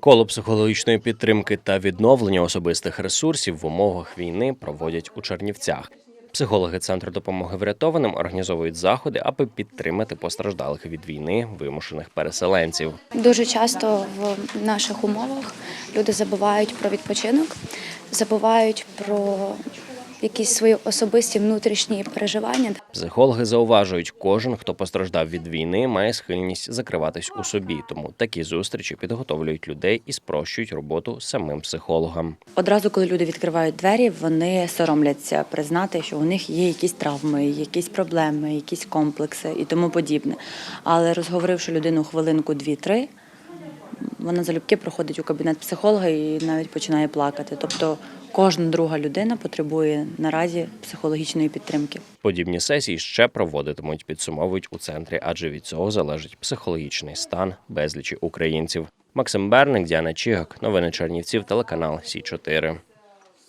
Коло психологічної підтримки та відновлення особистих ресурсів в умовах війни проводять у Чернівцях. Психологи центру допомоги врятованим організовують заходи, аби підтримати постраждалих від війни вимушених переселенців. Дуже часто в наших умовах люди забувають про відпочинок, забувають про якісь свої особисті внутрішні переживання. Психологи зауважують, кожен, хто постраждав від війни, має схильність закриватись у собі. Тому такі зустрічі підготовлюють людей і спрощують роботу самим психологам. Одразу, коли люди відкривають двері, вони соромляться признати, що у них є якісь травми, якісь проблеми, якісь комплекси і тому подібне. Але розговоривши людину хвилинку, дві-три, вона залюбки проходить у кабінет психолога і навіть починає плакати. Тобто кожна друга людина потребує наразі психологічної підтримки. Подібні сесії ще проводитимуть, підсумовують у центрі, адже від цього залежить психологічний стан безлічі українців. Максим Берник, Діана Чігак, новини Чернівців, телеканал Сі 4